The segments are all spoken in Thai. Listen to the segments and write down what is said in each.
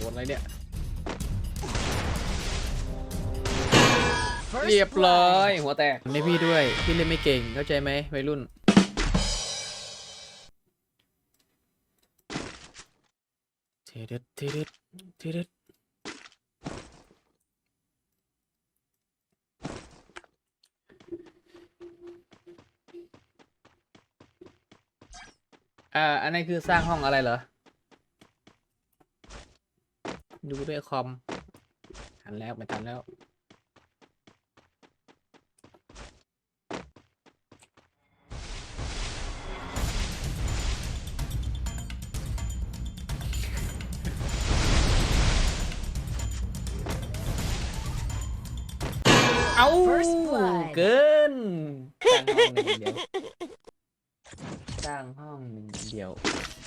โดนอะไรเนี่ย เรียบร้อย หัวแตกในพี่ด้วย พี่เล่นไม่เก่ง เข้าใจไหมวัยรุ่น เทเด็ดเทเด็ดเทเด็ดอ่า อันนี้คือสร้างห้องอะไรเหรอ ดูด้วยคอมทันแล้วไม่ทันแล้ว เอา First blood เกินสร้างห้องหนึ่งเดียวสร้างห้องหนึ่งเดียว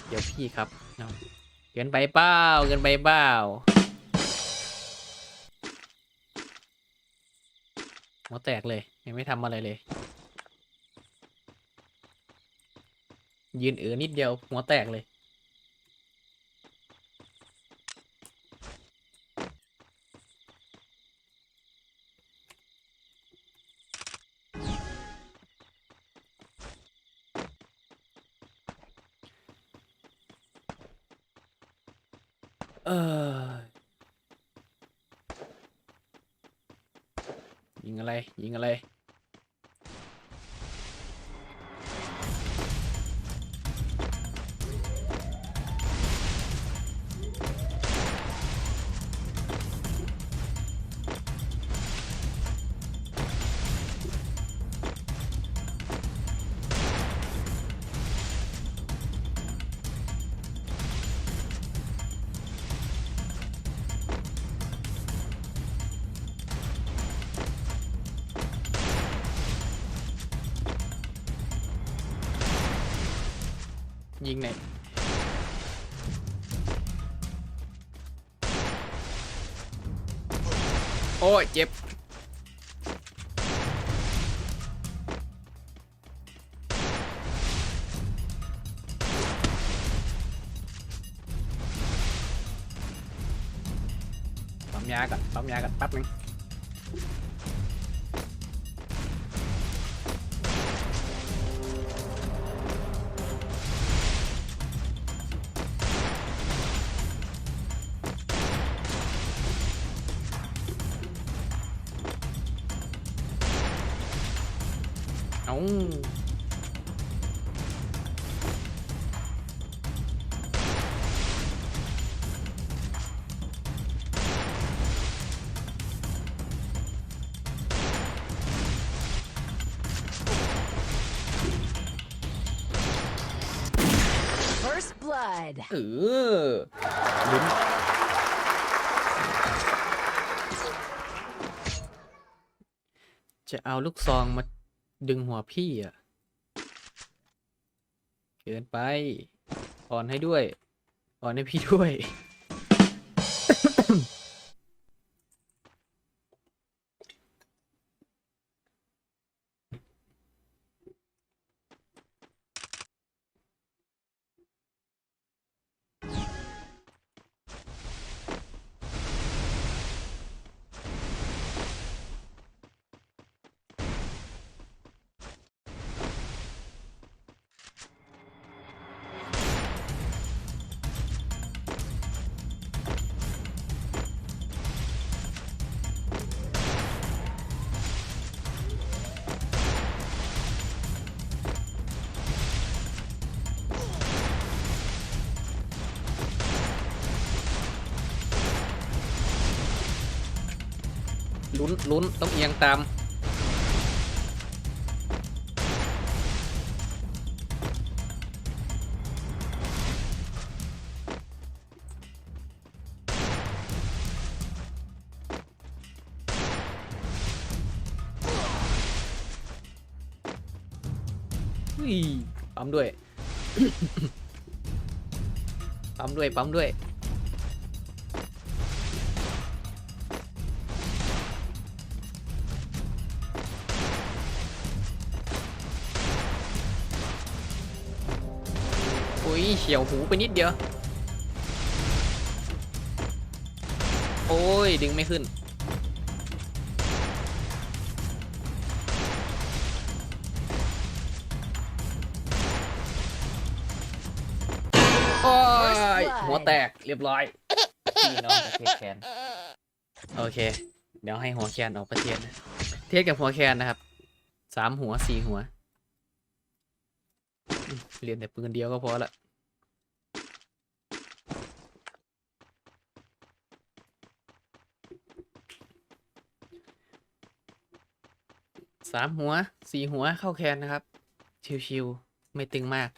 เดี๋ยวพี่ครับเอา เกินไปเป้าเกินไปเป้าหัวแตกเลยยังไม่ทำอะไรเลย ยืนเอือนิดเดียวหัวแตกเลย เออยิงอะไร ยิงอะไร ยิงไหนโอ้ยเจ็บปั๊มยาก่อนปั๊มยาก่อนแป๊บนึง blood. เออลุ้นจะเอาลูกซองมาดึงหัวพี่อะ เกินไป อ่อนให้ด้วย อ่อนให้พี่ด้วย ลุ้นลุ้นต้องเอียงตามเฮ้ยปั๊มด้วย ปั๊มด้วย ปั๊มด้วย ยเฉียวหูไปนิดเดียว โอ้ย ดึงไม่ขึ้น โอ้ย หัวแตกเรียบร้อยพี่น้องประเทศแคนโอเค เดี๋ยวให้หัวแคนออกประเทศนะเทียบกับหัวแคนนะครับสามหัวสี่หัวอืมเรียนแต่ปืนเดียวก็พอละ สามหัวสี่หัวเข้าแคนนะครับ ชิวๆไม่ตึงมาก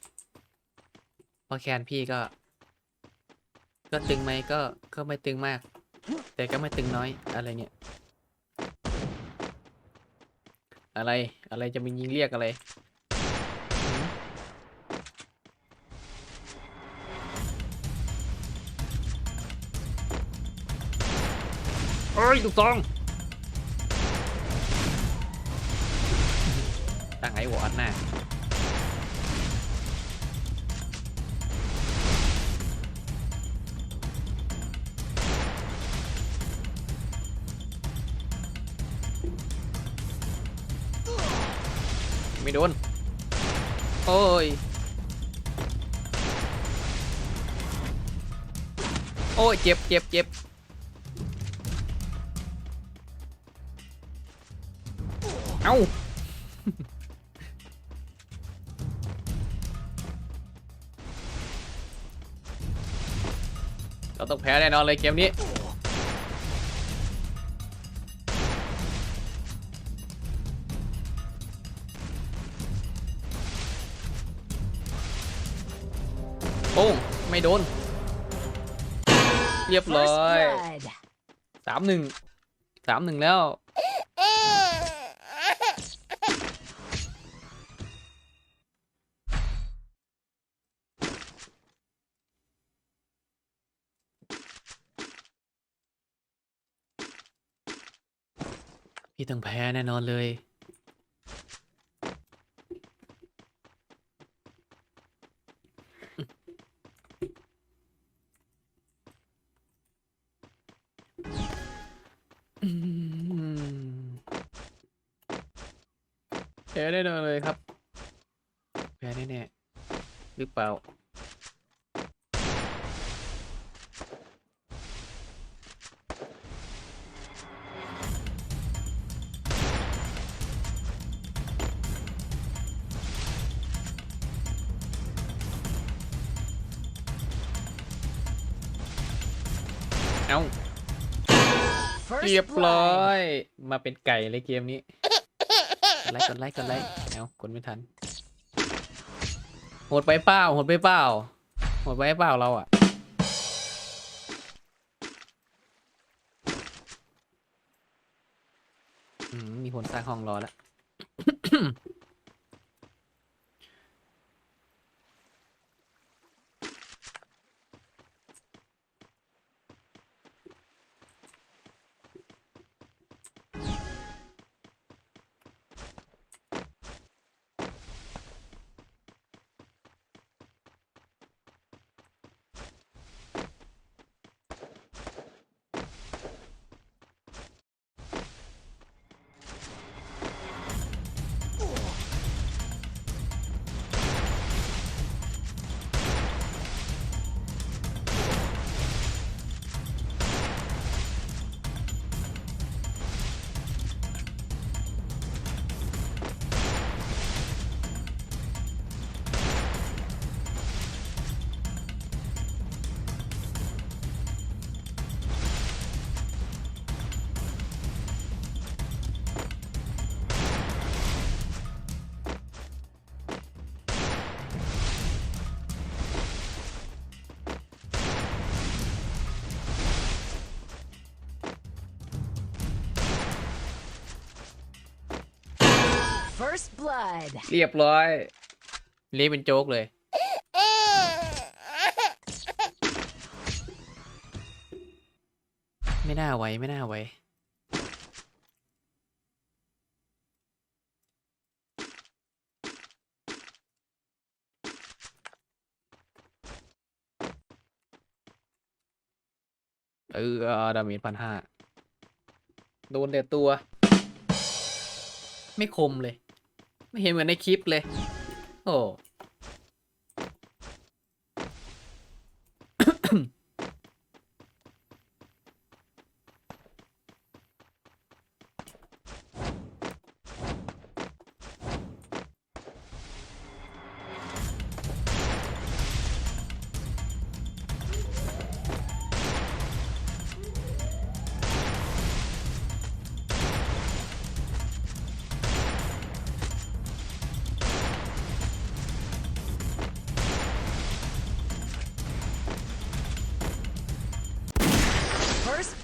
เพราะแคนพี่ก็ ก็ตึงไหมก็ก็ไม่ตึงมาก แต่ก็ไม่ตึงน้อยอะไรเนี่ย อะไรอะไรจะมียิงเรียกอะไรโอ้ยถูกต้อง ตั้งไอ้วอดหน้าไม่โดน โอ้ย โอ้ย เจ็บเจ็บเจ็บเอ้า เราต้องแพ้แน่นอนเลยเกมนี้โป้งไม่โดน เรียบร้อ First ย blood. สามหนึ่งสามหนึ่งแล้ว พี่ต้องแพ้แน่นอนเลย เอ้า First เรียบร้อ blood. ยมาเป็นไก่เลยเกมนี้กดไลค์กดไลค์กดไลค์เอากดไม่ทันโหดไปเปล่าโหดไปเปล่าโหดไปเปล่าเราอะอืมมีคนสร้างห้องรอแล้ว First blood. เรียบร้อยเละเป็นโจ๊กเลย ไม่น่าไว้ไม่น่าไว้เออดาเมจพันห้าโดนแต่ตัว ไม่คมเลย ไม่เห็นเหมือนในคลิปเลย โอ้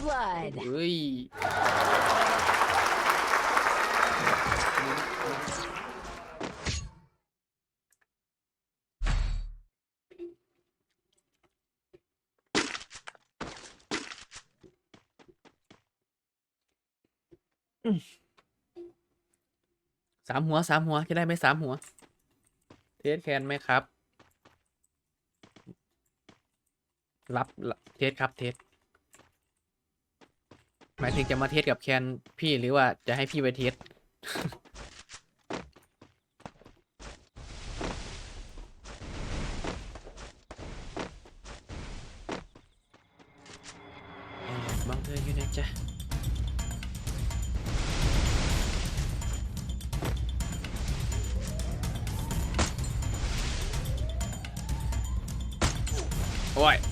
blood. เฮ้ยสามหัวสามหัวจะได้ไหมสามหัว เทสแคนไหมครับ รับรับเทสครับ เทส หมายถึงจะมาเทสกับแคนพี่หรือว่าจะให้พี่ไปเทสบังเธออยู่นะจ๊ะโอ้ย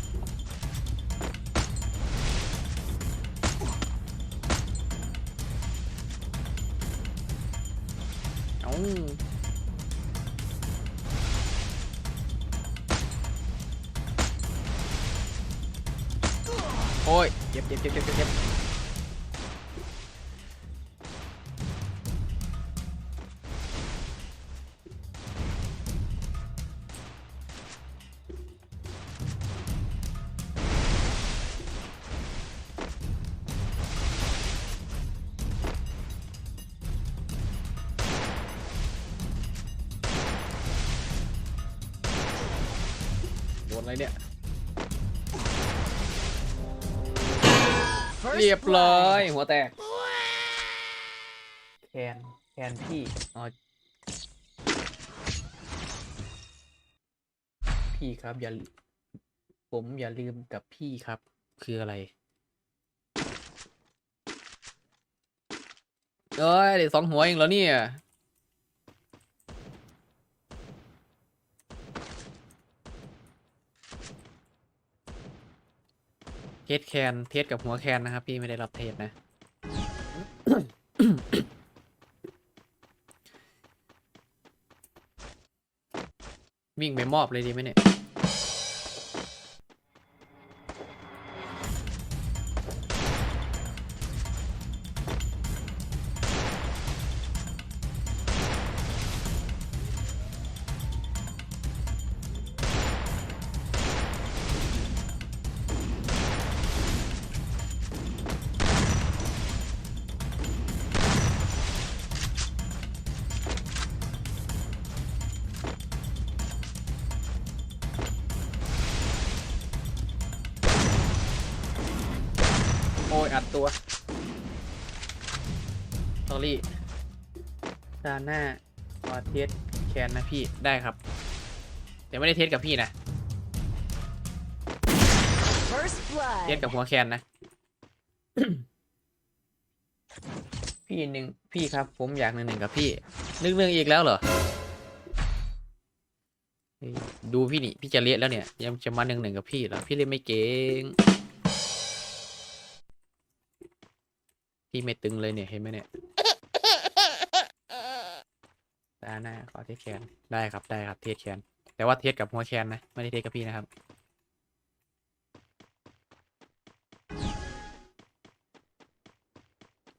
อะไรเนี่ย First เรียบร้อย blood. หัวแตก แคนแคนพี่อ๋อพี่ครับ อย่า ผมอย่าลืมกับพี่ครับ คืออะไรเอ้ยเดี๋ยวสองหัวเองเหรอเนี่ย เทสแคนเทสกับหัวแคนนะครับ พี่ไม่ได้รับเทสนะ วิ่งไปมอบเลยดีไหมเนี่ย โอ้ยอัดตัวสอรี่ตาหน้าขอเทสแคนนะพี่ได้ครับแต่ไม่ได้เทสกับพี่นะ First เทส blood. กับหัวแคนนะ พี่หนึ่งพี่ครับ ผมอยากหนึ่งหนึ่งกับพี่ นึกเรื่องอีกแล้วเหรอเฮ้ยดูพี่นี่ พี่จะเละแล้วเนี่ย ยังจะมาหนึ่งหนึ่งกับพี่เหรอพี่เล่นไม่เก่ง พี่ไม่ตึงเลยเนี่ยเห็นไหมเนี่ยตาหน้าขอเทสแคนได้ครับได้ครับเทสแคนแต่ว่าเทสกับหัวแคนนะไม่ได้เทสกับพี่นะครับ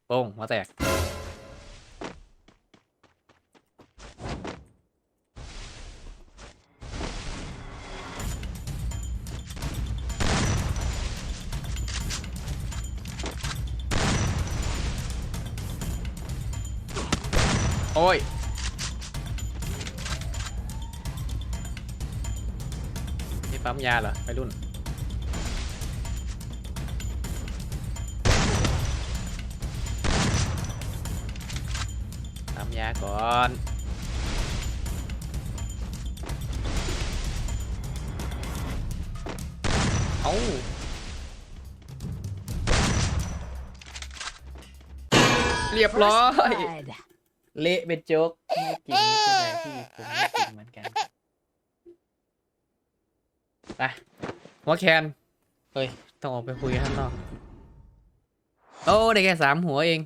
โป้งหัวแตก โอ้ยนี่ปั๊มยาเหรอไปรุ่น ปั๊มยาก่อนเอาเรียบร้อย เละเป็นโจ๊กไม่จริงไม่เป็นไรพี่ผมไม่จริงเหมือนกันไปหัวแคนเฮ้ย ต้องออกไปคุยข้างนอก โอ้ ได้แค่สามหัวเอง